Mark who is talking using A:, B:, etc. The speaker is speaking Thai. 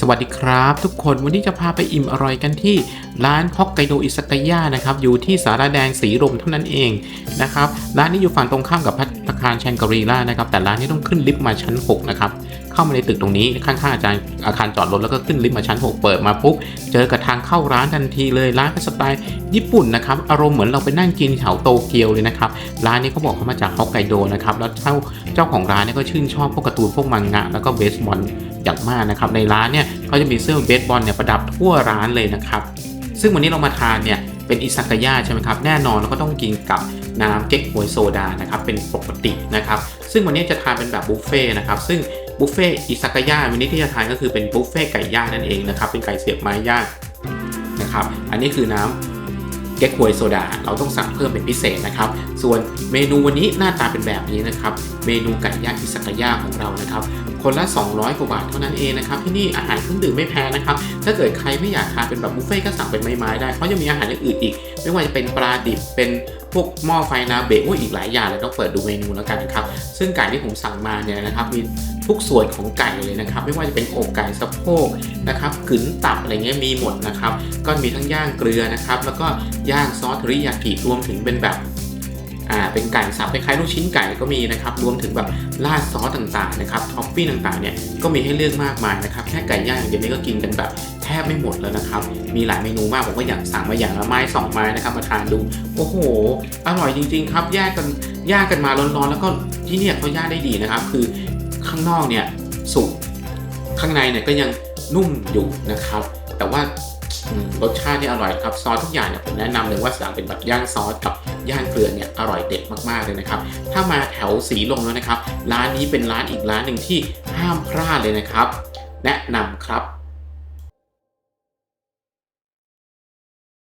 A: สวัสดีครับ ทุกคนวันนี้จะพาไปอิ่มอร่อยกันที่ร้านฮอกไกโดอิสกายะนะครับอยู่ที่สาราแดงสีลมเท่านั้นเองนะครับร้านนี้อยู่ฝั่งตรงข้ามกับพัท ตาคารแชงกรีล่านะครับแต่ร้านนี้ต้องขึ้นลิฟต์มาชั้น 6 นะครับ เข้ามาในตึกตรงนี้ข้างๆอาจารย์อาคารจอดรถแล้วก็ขึ้นลิฟต์มาชั้น 6 เปิดมาปุ๊บเจอกับทางเข้าร้านทันทีเลยร้านก็สไตล์ญี่ปุ่นนะครับอารมณ์เหมือนเราไปนั่งกินแถวโตเกียวเลยนะครับร้านนี้เขาบอกเขามาจากฮอกไกโดนะครับแล้วเจ้าเจ้าของร้านเนี่ยก็ชื่นชอบพวกการ์ตูนพวกมังงะแล้วก็เบสบอลอย่างมากนะครับในร้านเนี่ยเขาจะมีเสื้อเบสบอลเนี่ยประดับทั่วร้านเลยนะครับซึ่งวันนี้เรามาทานเนี่ยเป็นอิซากายะใช่ไหมครับแน่นอนเราก็ต้องกินกับ น้ำเก๊กฮวยโซดานะครับเป็นปกตินะครับซึ่งวันนี้จะทานเป็นแบบบุฟเฟ่นะครับซึ่งบุฟเฟ่อิซากายะวันนี้ที่จะทานก็คือเป็นบุฟเฟ่ไก่ย่างนั่นเองนะครับเป็นไก่เสียบไม้ย่างนะครับอันนี้คือน้ำเก๊กฮวยโซดาเราต้องสั่งเพิ่มเป็นพิเศษนะครับ ส่วนเมนูวันนี้หน้าตาเป็นแบบนี้นะครับ เมนูไก่ย่างอิซากายะของเรานะครับ คนละ 200 กว่าบาทเท่านั้นเองนะครับ ที่นี่อาหารเครื่องดื่มไม่แพงนะครับ ถ้าเกิดใครไม่อยากทานเป็นแบบบุฟเฟ่ก็สั่งเป็นไม้ๆได้ เพราะยังมีอาหารอื่นอีก ไม่ว่าจะเป็นปลาดิบเป็น พวกหม้อไฟนาเบะโอ้ยอีกหลายอย่างเลยต้องเปิดดูเมนูแล้วกันนะครับซึ่งไก่ที่ผมสั่งมาเนี่ยนะครับมีทุกส่วนของไก่เลยนะครับ ไม่ว่าจะเป็นอกไก่สะโพกนะครับกึ๋นตับอะไรเงี้ยมีหมดนะครับ ก็มีทั้งย่างเกลือนะครับ แล้วก็ย่างซอสเทริยากิรวมถึงเป็นแบบอ่าเป็นไก่สับคล้ายๆลูกชิ้นไก่ก็มีนะครับรวมถึงแบบราดซอสต่างๆนะครับท็อปปิ้งต่างๆเนี่ยก็มีให้เลือกมากมายนะครับแค่ไก่ย่างอย่างเดียวนี้ก็กินกันแบบ แทบไม่หมดแล้วนะครับ มีหลายเมนูมากผมก็อยากสั่งมาอย่างละไม้สองไม้นะครับมาทานดู โอ้โห อร่อยจริง ๆ ครับแยกกันย่างกันมาร้อนๆ แล้วก็ที่เนี่ยเขาย่างได้ดีนะครับ คือข้างนอกเนี่ยสุกข้างในเนี่ยก็ยังนุ่มอยู่นะครับ แต่ว่ารสชาติที่อร่อยครับซอสทุกอย่างเนี่ยผมแนะนำเลยว่าสั่งเป็นแบบย่างซอสกับย่างเกลือเนี่ยอร่อยเด็ดมากๆเลยนะครับ ถ้ามาแถวสีลมแล้วนะครับ ร้านนี้เป็นร้านอีกร้านหนึ่งที่ห้ามพลาดเลยนะครับ แนะนำครับ